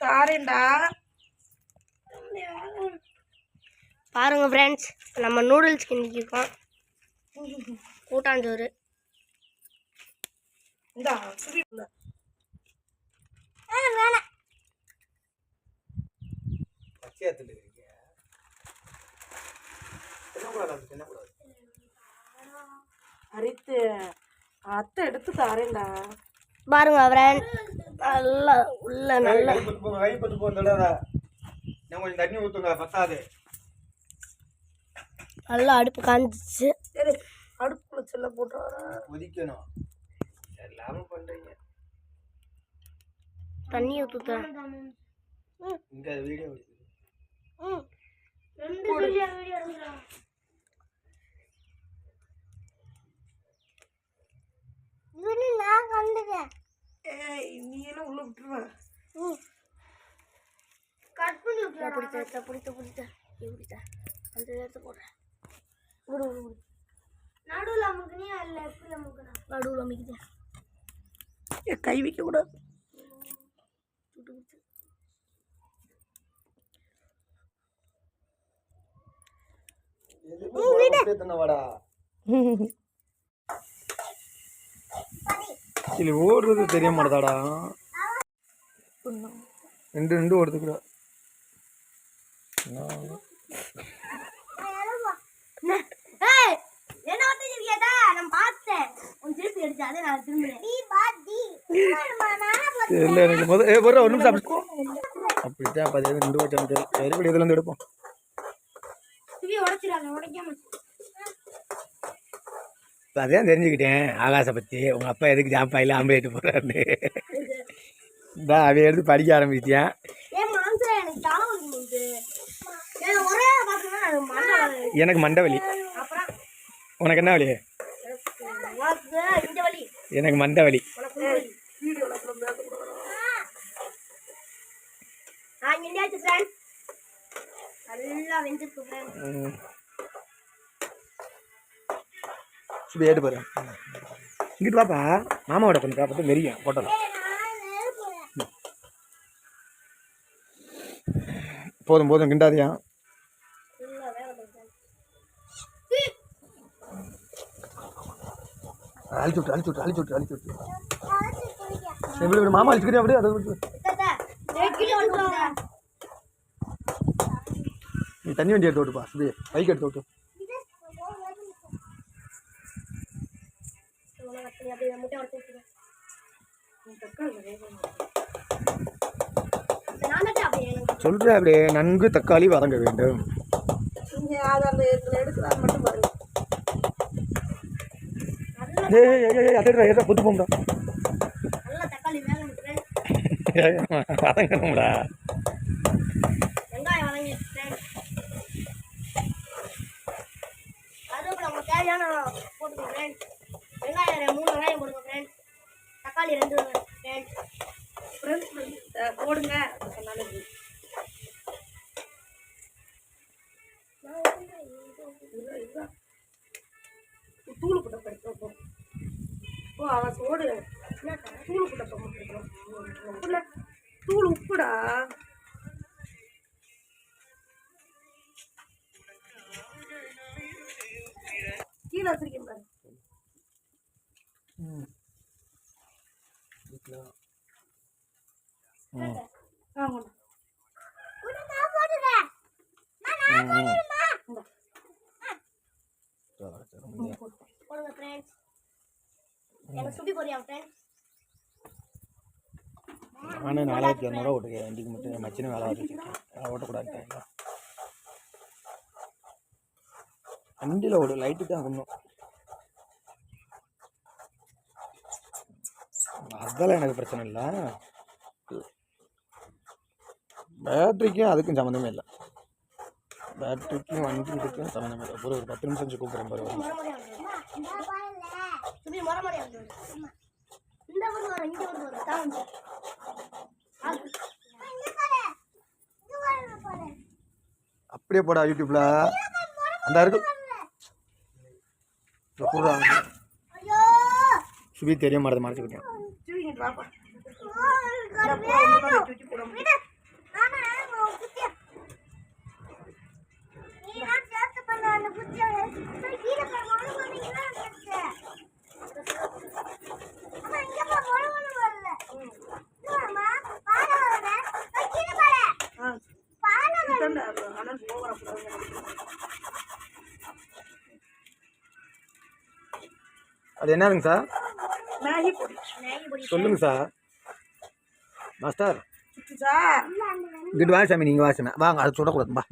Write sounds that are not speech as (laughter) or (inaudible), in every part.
தாரேன்டா. பாருங்க ஃப்ரெண்ட்ஸ் நம்ம நூடுல்ஸ் கிண்டிக்கிருக்கோம் கூட்டாஞ்சோறு. இந்தா அரித்து அத்தை எடுத்து தாரேன்டா. பாருங்க ஃப்ரெண்ட் நல்லா உள்ள நல்லா. கை பத்து போங்க கை பத்து போங்க தடாத நான் கொஞ்சம் தண்ணி ஊற்றுங்க பத்தாது. நல்லா அடுப்பு காஞ்சிச்சு. சரி அடுப்புல செல்ல போட்டு வர கொதிக்கணும். எல்லாமே பண்றீங்க. தண்ணி ஊற்றுத்த இங்க வீடியோ நான் கண்டுக்கேன். ஏய் நீ எல்லாம் உள்ள விட்டுருவேன் கட் பண்ணி விட்டுறேன் பிடித்த பிடித்த. பிடித்த பிடித்த. அந்த எடுத்து போடுறேன். விடு விடு விடு. நடுவில் அமுக்குனியா இல்லை எப்படி அமுக்குனா? நடுவில் அமுக்குதேன் ஏய், கை வைக்க கூடாது வாடா. (laughs) இது ஓடுறது தெரிய மாட்டதாடா. ரெண்டு ரெண்டு நீ பாத்தி. இல்லை எனக்கு முதல் ஒரு நிமிஷம் அப்படி அப்படித்தான் பதினேழு ரெண்டு இதுல இருந்து எடுப்போம். இப்போ அதான் தெரிஞ்சுக்கிட்டேன் ஆகாசை பற்றி உங்கள் அப்பா எதுக்கு ஜாப்பாயில் ஆம்பளேட்டு போகிறாருன்னு இதான் அவன் எடுத்து படிக்க மாம்சா எனக்கு மண்டை வலி. உனக்கு என்ன வலி? எனக்கு மண்டை வலி. நல்லா வெந்திருக்கு ஃப்ரெண்ட் ம். ஏட்டு போகிறேன் இங்கிட்டு வாப்பா. மாமாவோட பண்ணுறா பார்த்து மெரியும் போட்டலாம் போதும் போதும் கிண்டாதியா. அழிச்சு விட்டு அழிச்சு விட்டு அழிச்சு விட்டு அழிச்சு விட்டு. எப்படி இப்படி மாமா அழிச்சுக்கிட்டே அப்படியே அதை விட்டு நீ தண்ணி வண்டி எடுத்து விட்டுப்பா சுபி பைக் எடுத்து விட்டு முட்டை உடச்சு நான் தான் அப்படியே நன்கு தக்காளி வதங்க வேண்டும். இதில் எடுக்கிறாங்க மட்டும் பாருங்க போடுங்க. நல்லது தூள் புட்டை படிப்போம் ஓ அவன் சோடு தூள் புட்டை உப்புல தூள் உப்புடா. கீழே வச்சிருக்கேன் பாரு ம் ஆ கொண்டு போடுங்க ஃப்ரெண்ட்ஸ் எனக்கு சுட்டி போறியா ஃப்ரெண்ட்ஸ் நானே நாலாயிரத்தி இரநூறுவா ஓட்டுக்கேன் வண்டிக்கு மட்டும் என் மச்சின வேலை வச்சுருக்கேன். ஓட்டக்கூடாது வண்டியில் ஓடு லைட்டு தான் கொண்டும் அதெல்லாம் எனக்கு பிரச்சனை இல்லை. பேட்டரிக்கும் அதுக்கும் சம்மந்தமே இல்லை. பேட்டரிக்கும் வண்டி இதுக்கும் சம்மந்தமே இல்லை. ஒரு ஒரு பத்து நிமிஷம் கூப்பிட்றேன் பாரு. அப்படியே போடா யூடியூப்ல. அந்த இருக்கு. சுபி தெரிய மாட்டேது மறைச்சுக்கிட்டேன். அது என்னதுங்க சார்? மேகி பொடி. சொல்லுங்க சார். மாஸ்டர். சார். இங்கிட்டு வாங்க சாமி நீங்கள் வாங்க சாமி. வாங்க அதை சுடக்கூடாதுப்பா.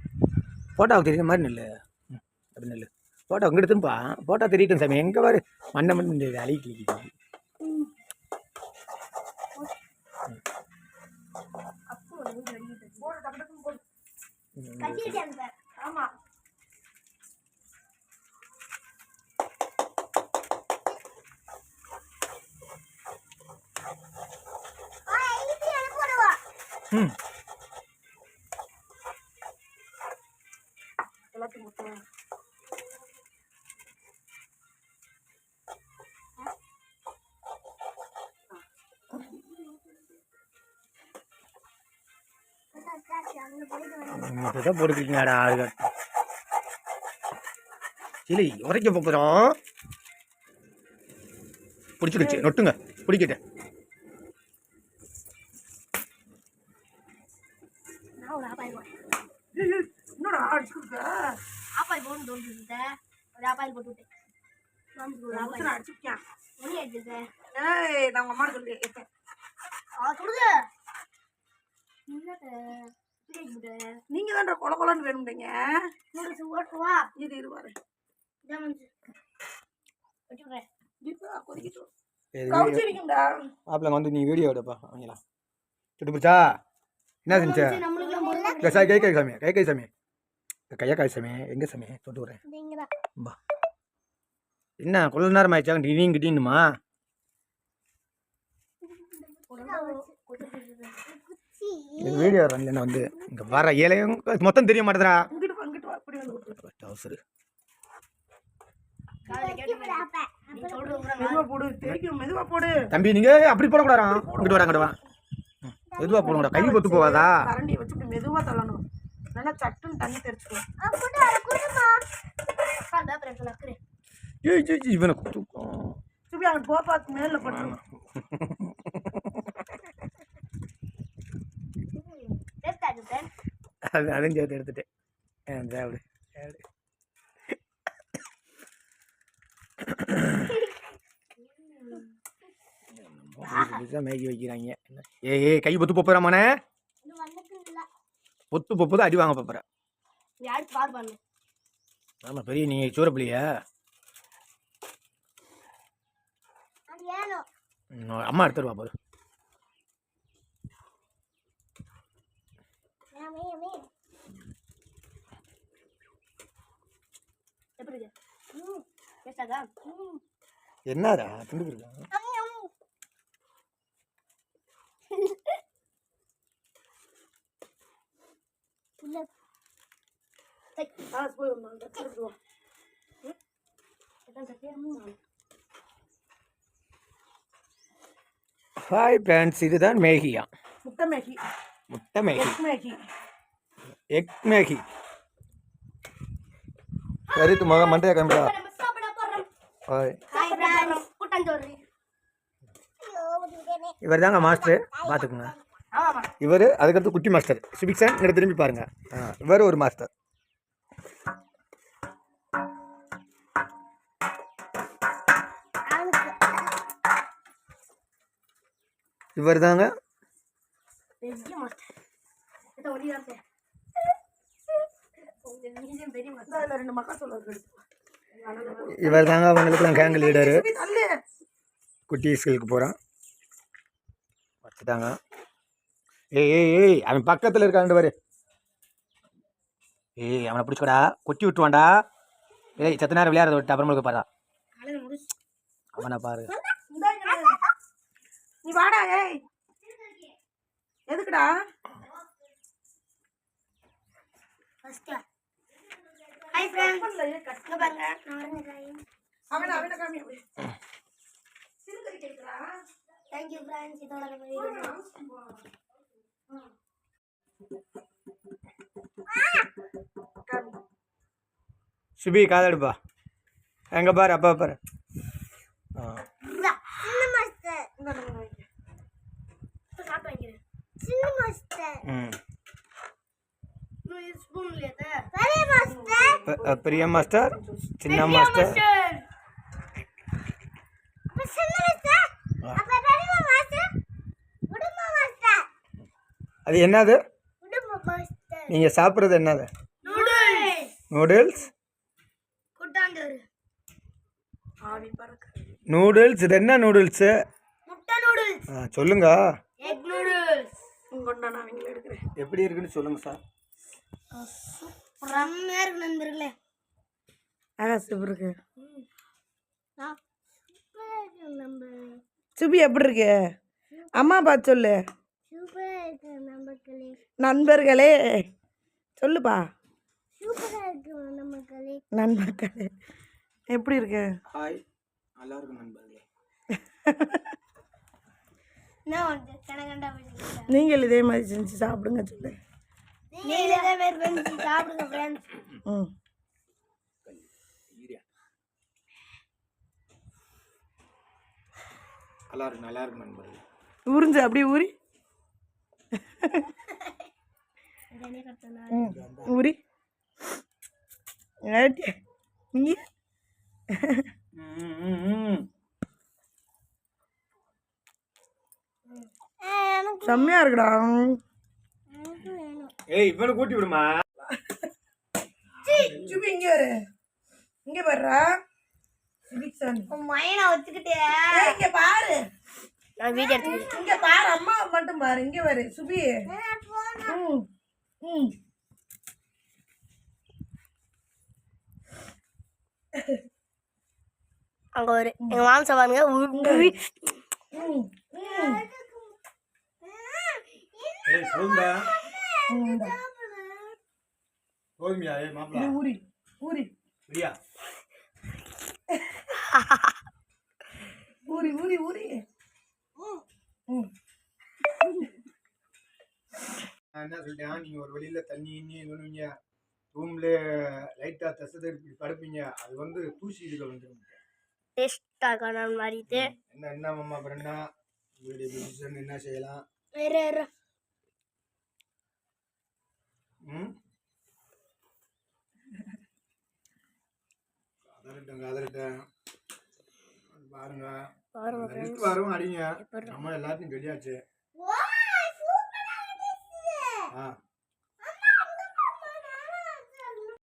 போட்டோவுக்கு தெரியுற மாதிரி இல்லை அப்படி நெல் ஃபோட்டோ இங்கிட்டு திரும்பா ஃபோட்டோ தெரியட்டும் சாமி. எங்கே பாரு? மண்ணை மண்ணு அழகி ஆமா ம். தான் போட்டுக்கிட்டீங்கடா ஆளுங்க. இல்லை உரைக்க போகிறோம் பிடிச்சிடுச்சு நொட்டுங்க பிடிக்கிட்டேன் ஆப்பாயில் போட்டு தோன்றுட்டு ஒரு ஆப்பாயில் போட்டு விட்டேன் அடிச்சிருக்கேன். ஏய் நான் உங்க அம்மா சொல்லி கேட்டேன் ஆ சொல்லுது என்னத்த இப்படி அடிச்சுட்டு நீங்க தான் கொல கொலன்னு வேணும்ன்றீங்க நூடுல்ஸ் ஓட்டுவா இது இருவாரு இதான் வந்து வெட்டி விட்றேன் இப்போ கொதிக்கிட்டோம் மாப்பிள்ளங்க வந்து நீ வீடியோ எடுப்பா அவங்களா சுட்டு பிடிச்சா என்ன செஞ்சா இந்த சாய் கை கை சாமி கை கை சாமி இந்த கையா காய் சாமி எங்கே சாமி தொட்டு விட்றேன் பா என்ன கொள்ள நேரம் ஆயிடுச்சா நீங்க இந்த வீடியோ வரல வந்து இங்கே வர இலையும் மொத்தம் தெரிய மாட்டேதுடா இங்கிட்டு தம்பி நீங்க அப்படி போடக்கூடாதா? இங்கிட்டு வர அங்கிட்டு வா மெதுவா போடுங்கடா. கை பொத்து போகாதா? கரண்டியை வச்சு இப்படி மெதுவா தள்ளணும். நல்லா சட்டுன்னு தண்ணி தெரிச்சுக்கணும் ஏய் ஏய், இவனை தூக்கம் சுபி அங்கிட்டு போ பார்த்து மேல போட்டு டேஸ்ட் ஆகுது அது அதையும் சேர்த்து எடுத்துட்டேன். ஆ, இந்த அப்படி அப்படி. புதுசு புதுசா மேகி வைக்கிறாங்க? ஏய் ஏய் கை பொத்து இல்லை பொத்து பொப்புது அடி வாங்க போப்புற ஆமாம் பெரிய நீங்கள் ம், அம்மா எடுத்துருவா பாரு எப்படி இருக்கு? ம் டேஸ்ட் ஆகா ம். என்னடா திண்டு ஆ போய் ஒன்று எடுத்துட்டு வா எத்தனை சத்தியம் ஹாய் ஃப்ரெண்ட்ஸ் இதுதான் மேகியா முட்டை மேகி முட்டை மேகி மேகி எக் மேகி சரி மக மண்டையா போறோம். ஹாய் ஹாய் ஃப்ரெண்ட்ஸ் கூட்டாஞ்சோறு. இவர் தாங்க மாஸ்டர் பார்த்துக்குங்க இவர் அதுக்கடுத்து குட்டி மாஸ்டர் சுபிக்ஷன் இங்கே திரும்பி பாருங்க. ஆ இவர் ஒரு மாஸ்டர் இவர் தாங்க சார் இவர் தாங்க அவங்களுக்குலாம் கேங் லீடரு குட்டி ஸ்கூலுக்கு போகிறான் வச்சுட்டாங்க ஏய் ஏய் ஏய் அவன் பக்கத்தில் இருக்காண்டு பாரு. ஏய் அவனை பிடிச்சிக்கடா. கொட்டி விட்டுவான்டா ஏய் சத்த நேரம் விளையாடுறத விட்டு அப்புறமா பாரா அவனை பாரு. நீ வாடா ஏய். எதுக்குடா? ஹாய் ஃப்ரெண்ட்ஸ் இங்க பாருங்க. நான் வரேன் அவன அவன. காமி அப்படி சிறுகறி கேக்குறா தேங்க் யூ ஃப்ரெண்ட்ஸ் இதோட நம்ம வீடியோ சுபி காதடுப்பா. எங்கே பாரு அப்பா பாரு. ஆ. சின்ன மாஸ்டர் நம்ம வைங்க சாப்பிட்டு வைக்கிறேன் சின்ன மாஸ்டர் ம் இன்னும் ஸ்பூன் இல்லையா பெரிய மாஸ்டர் பெ- அ, பெரிய மாஸ்டர் சின்ன மாஸ்டர் அது என்னது? நீங்கள் சாப்பிட்றது என்னது? நூடுல்ஸ் நூடுல்ஸ் இது என்ன நூடுல்ஸு ஆ சொல்லுங்க. எப்படி இருக்குன்னு சொல்லுங்க சார். செம்மையா இருக்கு. நண்பர்களே சூப்பர் இருக்கு சுபி எப்படி இருக்கு? அம்மா பார்த்து சொல்லு. சூப்பரா இருக்கு நமக்களே நண்பர்களே சொல்லுப்பா. சூப்பரா இருக்கு நமக்களே நண்பர்களே எப்படி இருக்கு? ஹாய் நல்லா இருக்கும் நண்பர்களே. நீங்கள் இதே மாதிரி செஞ்சு சாப்பிடுங்க சொல்லு. சாப்பிடுங்க ஃப்ரெண்ட்ஸ் ம். நல்லா இருக்கு நல்லா இருக்கு நண்பர்களே. உறிஞ்சு அப்படியே ஊறி. எனக்கு செம்மையா இருக்குடா. ஏய் இவனை கூட்டி விடுமா? சுபி இங்கே வரு. இங்கே உன் மயனை வச்சுக்கிட்டே இங்கே பாரு. நான் வீடியோ எடுத்துக்கிறேன் இங்கே பாரு அம்மா மட்டும் பாரு. இங்கே வரு சுபி. ம் ம். அங்க ஒரு எங்க மாம்சம் பாருங்க. போதுமியா ஏய் மாப்பிளா. பிரியா ஊறி ஊறி. ஊறி ம் நான் என்ன சொல்லிட்டேன் நீங்கள் ஒரு வெளியில் தண்ணி இன்னி சொல்லுவீங்க ரூமில் லைட்டாக தசை இப்படி படுப்பீங்க. அது வந்து தூசி இதில் வந்துடும் டேஸ்டாக காணும் மாறிட்டு என்ன என்ன மாமா பிரண்ணா உங்களுடைய பொசிஷன் என்ன செய்யலாம்? வேற வேற ம்? கதறிட்டேன் கதறிட்டேன் பாருங்க. வரும் அடிங்க. நம்ம எல்லாத்தையும் வெளியாச்சு. ஆ.